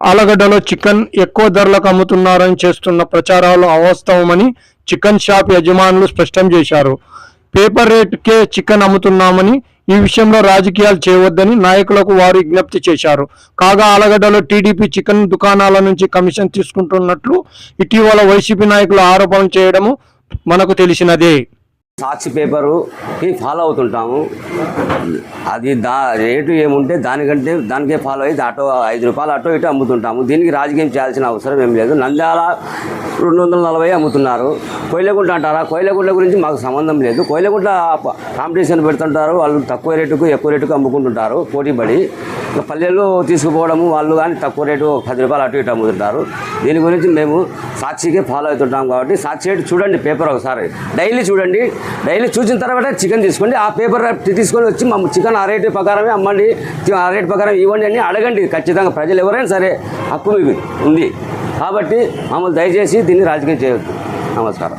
ఆలగడ్డలో chicken ఎక్కువ ధరలకు అమ్ముతున్నారని చేస్తున్న ప్రచారాలు అవాస్తవమని చికెన్ షాప్ యజమానులు స్పష్టం చేశారు. పేపర్ రేట్కే చికెన్ అమ్ముతున్నామని ఈ విషయంలో రాజకీయాలు చేయవద్దని నాయకులకు వారు విజ్ఞప్తి చేశారు. కాగా ఆలగడ్డలో టీడీపీ చికెన్ దుకాణాల నుంచి కమిషన్ తీసుకుంటున్నట్లు ఇటీవల వైసీపీ నాయకులు ఆరోపణలు చేయడము మనకు తెలిసినదే. సాక్షి పేపరుకి ఫాలో అవుతుంటాము. అది దా రేటు ఏముంటే దానికంటే దానికే ఫాలో అయ్యి అటో ఐదు రూపాయలు అటో ఇటో అమ్ముతుంటాము. దీనికి రాజకీయం చేయాల్సిన అవసరం ఏం లేదు. నంద్యాల రెండు వందల నలభై అమ్ముతున్నారు. కోయిలగుంట అంటారా? కోయిలగుంట గురించి మాకు సంబంధం లేదు. కోయిలగుంట కాంపిటీషన్ పెడుతుంటారు. వాళ్ళు తక్కువ రేటుకు ఎక్కువ రేటుకు అమ్ముకుంటుంటారు పోటీపడి. పల్లెల్లో తీసుకుపోవడము వాళ్ళు కానీ తక్కువ రేటు పది రూపాయలు అటు ఇటు అమ్ముతుంటారు. దీని గురించి మేము సాక్షికే ఫాలో అవుతుంటాం కాబట్టి సాక్షి రేటు చూడండి పేపర్ ఒకసారి. డైలీ చూడండి. డైలీ చూసిన తర్వాత చికెన్ తీసుకోండి. ఆ పేపర్ తీసుకొని వచ్చి మా చికెన్ ఆ రేటు ప్రకారమే అమ్మండి. ఆ రేటు ప్రకారం ఇవ్వండి అని అడగండి. ఖచ్చితంగా ప్రజలు ఎవరైనా సరే హక్కు మీకు ఉంది. కాబట్టి మమ్మల్ని దయచేసి దీన్ని రాజకీయం చేయొద్దు. నమస్కారం.